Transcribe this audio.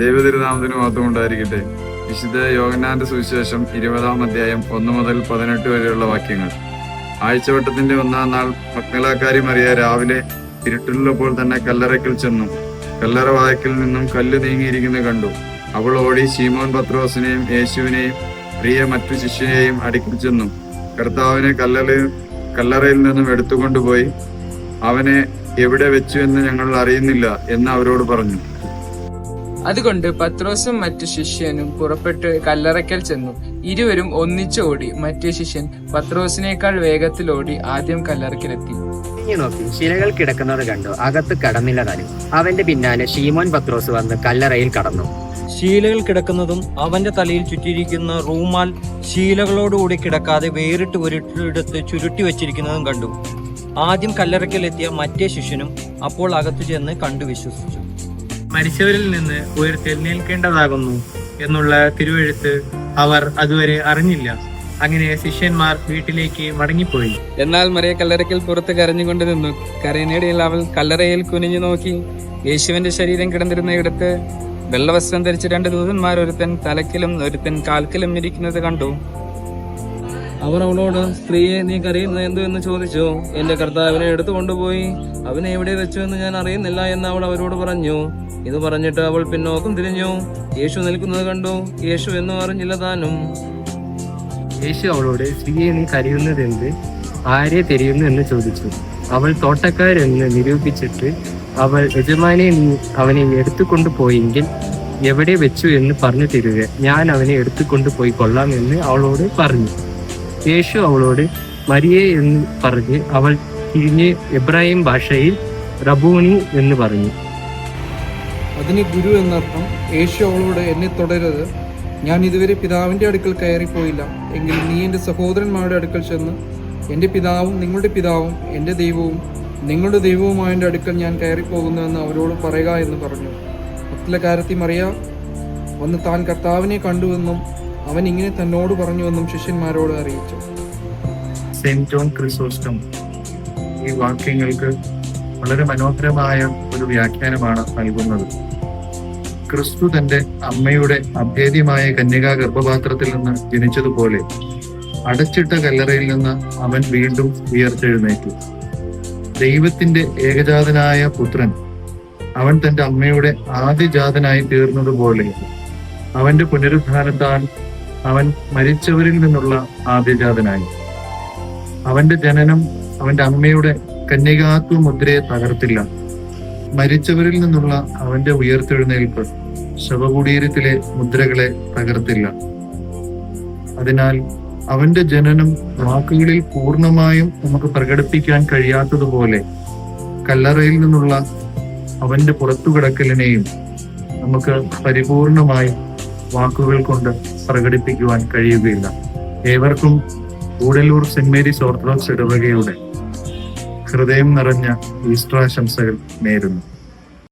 ദൈവതിരുനാമത്തിന് മാത്രം ഉണ്ടായിരിക്കട്ടെ വിശുദ്ധ യോഗനാന്റെ സുവിശേഷം ഇരുപതാം അധ്യായം ഒന്ന് മുതൽ പതിനെട്ട് വരെയുള്ള വാക്യങ്ങൾ. ആഴ്ചവട്ടത്തിന്റെ ഒന്നാം നാൾ മക്നലാക്കാരി മറിയ രാവിലെ ഇരുട്ടിലുള്ളപ്പോൾ തന്നെ കല്ലറയ്ക്കൽ ചെന്നു. കല്ലറ വായക്കിൽ നിന്നും കല്ല് നീങ്ങിയിരിക്കുന്നത് കണ്ടു. അവൾ ഓടി ശീമോൻ പത്രോസിനെയും യേശുവിനെയും പ്രിയ മറ്റു ശിഷ്യനെയും അടുക്കിൽ ചെന്നു. കർത്താവിനെ കല്ലറയിൽ കല്ലറയിൽ നിന്നും എടുത്തുകൊണ്ടുപോയി. അവനെ എവിടെ വെച്ചു എന്ന് ഞങ്ങൾ അറിയുന്നില്ല എന്ന് അവരോട് പറഞ്ഞു. അതുകൊണ്ട് പത്രോസും മറ്റു ശിഷ്യനും പുറപ്പെട്ട് കല്ലറയ്ക്കൽ ചെന്നു. ഇരുവരും ഒന്നിച്ച് ഓടി. മറ്റേ ശിഷ്യൻ പത്രോസിനേക്കാൾ വേഗത്തിൽ ഓടി ആദ്യം കല്ലറയ്ക്കലെത്തി. നോക്കി. ശിലകൾ കിടക്കുന്നത് കണ്ടു. അകത്ത് കടന്നില്ല താനും. അവന്റെ പിന്നാലെ ഷീമോൻ പത്രോസ് വന്ന് കല്ലറയിൽ കടന്നു. ശീലകൾ കിടക്കുന്നതും അവന്റെ തലയിൽ ചുറ്റിയിരിക്കുന്ന റൂമാൽ ശീലകളോടുകൂടി കിടക്കാതെ വേറിട്ട് ഒരിടത്ത് ചുരുട്ടി വെച്ചിരിക്കുന്നതും കണ്ടു. ആദ്യം കല്ലറയ്ക്കലെത്തിയ മറ്റേ ശിഷ്യനും അപ്പോൾ അകത്തു ചെന്ന് കണ്ടു വിശ്വസിച്ചു. മരിച്ചവരിൽ നിന്ന് ഉയർത്തെഴുന്നേൽക്കേണ്ടതാകുന്നു എന്നുള്ള തിരുവെഴുത്ത് അവർ അതുവരെ അറിഞ്ഞില്ല. അങ്ങനെ ശിഷ്യന്മാർ വീട്ടിലേക്ക് മടങ്ങിപ്പോയി. എന്നാൽ മറിയ കല്ലറയ്ക്കൽ പുറത്ത് കരഞ്ഞുകൊണ്ട് നിന്നു. കരയിനിടയിൽ അവൾ കല്ലറയിൽ കുനിഞ്ഞു നോക്കി. യേശുവിന്റെ ശരീരം കിടന്നിരുന്ന ഇടത്ത് വെള്ളവസ്ത്രം ധരിച്ച രണ്ട് ദൂതന്മാർ ഒരുത്തൻ തലക്കിലും ഒരുത്തൻ കാൽക്കിലും ഇരിക്കുന്നത് കണ്ടു. അവർ അവളോട് സ്ത്രീയെ നീ കരയുന്നത് എന്തു എന്ന് ചോദിച്ചു? എന്റെ കർത്താവിനെ എടുത്തു കൊണ്ടുപോയി. അവനെ എവിടെ വെച്ചു എന്ന് ഞാൻ അറിയുന്നില്ല എന്ന് അവൾ അവരോട് പറഞ്ഞു. ഇത് പറഞ്ഞിട്ട് അവൾ പിന്നോക്കം തിരിഞ്ഞു. യേശു നിൽക്കുന്നത് കണ്ടു. യേശു എന്നും അറിഞ്ഞില്ല താനും. യേശു അവളോട് സ്ത്രീയെ നീ കരയുന്നത് എന്ത്? ആരെ തിരിയുന്നു എന്ന് ചോദിച്ചു. അവൾ തോട്ടക്കാരെന്ന് നിരൂപിച്ചിട്ട് അവൾ യജമാനെ നീ അവനെ എടുത്തു കൊണ്ടുപോയെങ്കിൽ എവിടെ വെച്ചു എന്ന് പറഞ്ഞു തരിക. ഞാൻ അവനെ എടുത്തു കൊണ്ടുപോയി കൊള്ളാം എന്ന് അവളോട് പറഞ്ഞു. യേശു അവളോട് മരിയെ എന്ന് പറഞ്ഞ് അവൾ തിരിഞ്ഞ് എബ്രാഹിം ഭാഷയിൽ റബൂണി എന്ന് പറഞ്ഞു. അതിന് ഗുരു എന്നർത്ഥം യേശു അവളോട് എന്നെ തുടരരുത്. ഞാൻ ഇതുവരെ പിതാവിന്റെ അടുക്കൽ കയറിപ്പോയില്ല. എങ്കിൽ നീ എന്റെ സഹോദരന്മാരുടെ അടുക്കൽ ചെന്ന് എന്റെ പിതാവും നിങ്ങളുടെ പിതാവും എന്റെ ദൈവവും നിങ്ങളുടെ ദൈവവുമായ എന്റെ അടുക്കൽ ഞാൻ കയറിപ്പോകുന്നുവെന്ന് അവരോട് പറയുക എന്ന് പറഞ്ഞു. മക്കളക്കാരത്തി മറിയ വന്ന് താൻ കർത്താവിനെ കണ്ടുവെന്നും അവൻ ഇങ്ങനെ തന്നോട് പറഞ്ഞുവെന്നും ശിഷ്യന്മാരോട് അറിയിച്ചു. സെന്റ് ജോൺ ക്രിസോസ്റ്റം ഈ വാക്യങ്ങൾക്ക് വളരെ മനോഹരമായ ഒരു വ്യാഖ്യാനമാണ് നൽകുന്നത്. ക്രിസ്തു തന്റെ അമ്മയുടെ അഭേദ്യമായ കന്യകാ ഗർഭപാത്രത്തിൽ നിന്ന് ജനിച്ചതുപോലെ അടച്ചിട്ട കല്ലറയിൽ നിന്ന് അവൻ വീണ്ടും ഉയർത്തെഴുന്നേറ്റു. ദൈവത്തിന്റെ ഏകജാതനായ പുത്രൻ അവൻ തന്റെ അമ്മയുടെ ആദ്യജാതനായി തീർന്നതുപോലെ അവന്റെ പുനരുദ്ധാനത്താൽ അവൻ മരിച്ചവരിൽ നിന്നുള്ള ആദ്യജാതനായി. അവന്റെ ജനനം അവന്റെ അമ്മയുടെ കന്യകാത്വ മുദ്രയെ തകർത്തില്ല. മരിച്ചവരിൽ നിന്നുള്ള അവന്റെ ഉയർത്തെഴുന്നേൽപ്പ് ശവകുടീരത്തിലെ മുദ്രകളെ തകർത്തില്ല. അതിനാൽ അവന്റെ ജനനം വാക്കുകളിൽ പൂർണമായും നമുക്ക് പ്രകടിപ്പിക്കാൻ കഴിയാത്തതുപോലെ കല്ലറയിൽ നിന്നുള്ള അവന്റെ പുറത്തുകിടക്കലിനെയും നമുക്ക് പരിപൂർണമായി വാക്കുകൾ കൊണ്ട് പ്രകടിപ്പിക്കുവാൻ കഴിയുകയില്ല. ഏവർക്കും കൂടലൂർ സെന്റ് മേരീസ് ഓർത്തഡോക്സ് ഇടവകയുടെ ഹൃദയം നിറഞ്ഞ ഈസ്റ്റർ ആശംസകൾ നേരുന്നു.